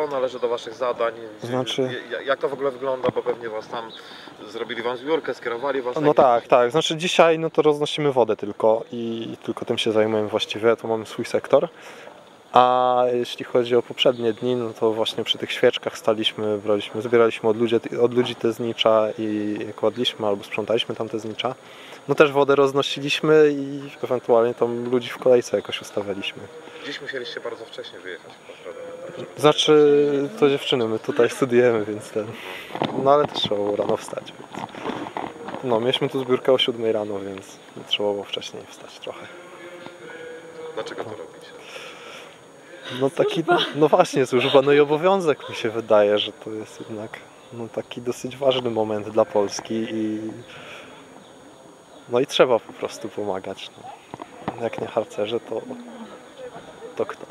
To należy do Waszych zadań. Znaczy- Ja- Jak to w ogóle wygląda, bo pewnie Was tam zrobili Wam zbiórkę, skierowali Was No tak, tak. Znaczy dzisiaj no to roznosimy wodę tylko i tylko tym się zajmujemy właściwie. Tu mamy swój sektor. A jeśli chodzi o poprzednie dni, no to właśnie przy tych świeczkach staliśmy, braliśmy, zbieraliśmy od ludzi, od ludzi te znicza i kładliśmy albo sprzątaliśmy tam te znicza. No też wodę roznosiliśmy i ewentualnie tam ludzi w kolejce jakoś ustawialiśmy. Dziś musieliście bardzo wcześnie wyjechać. Znaczy, to dziewczyny, my tutaj studiujemy, więc ten. No ale też trzeba było rano wstać, więc. No, mieliśmy tu zbiórkę o 7 rano, więc trzeba było wcześniej wstać trochę. Dlaczego to robicie? No taki, no właśnie, służba, no i obowiązek mi się wydaje, że to jest jednak no, taki dosyć ważny moment dla Polski i no i trzeba po prostu pomagać. No. Jak nie harcerze, to, to kto?